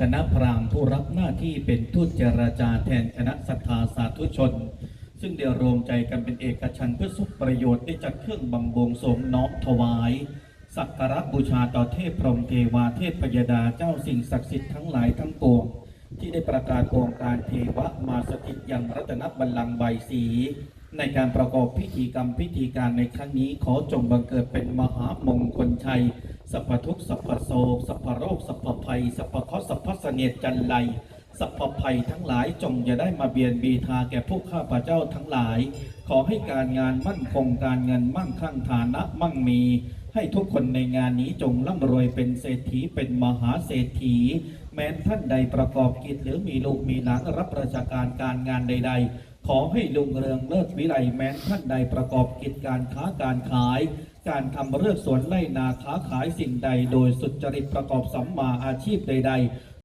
คณะพราหมณ์ผู้รับหน้าที่เป็นทูตเจรจาแทนคณะศรัทธาสาธุชน ซึ่งเดียวรวมใจกันเป็นเอกชันเพื่อสุขประโยชน์ได้จัดเครื่องบังบวงสวงน้อมถวาย สักการะบูชาต่อเทพพรหมเทวาเทพพยดาเจ้าสิ่งศักดิ์สิทธิ์ทั้งหลายทั้งปวง ที่ได้ประกาศองค์การเทวะมาสถิตยังรัตนบัลลังก์ใบสี ในการประกอบพิธีกรรมพิธีการในครั้งนี้ขอจงบังเกิดเป็นมหามงคลชัย สัพพทุกสัพพโศกสัพพโรคสัพพภัยสัพพเคราะห์สัพพเสนียดจันไรสัพพภัยทั้งหลายจงอย่าได้มาเบียนบีทาแก่พวกข้าพเจ้าทั้งหลาย ขอให้การงานมั่นคงการเงินมั่งคั่งฐานะมั่งมี ให้ทุกคนในงานนี้จงร่ำรวยเป็นเศรษฐีเป็นมหาเศรษฐี แม้นท่านใดประกอบกิจหรือมีลูกมีหลานรับราชการการงานใด ๆ ขอให้ลุงเรืองเลิศวิไลแม้นท่านใดประกอบกิจการค้าการขาย การทำเรื่องสวนไร่นาค้าขายสิ่งใด โดยสุจริตประกอบสัมมาอาชีพใด ๆ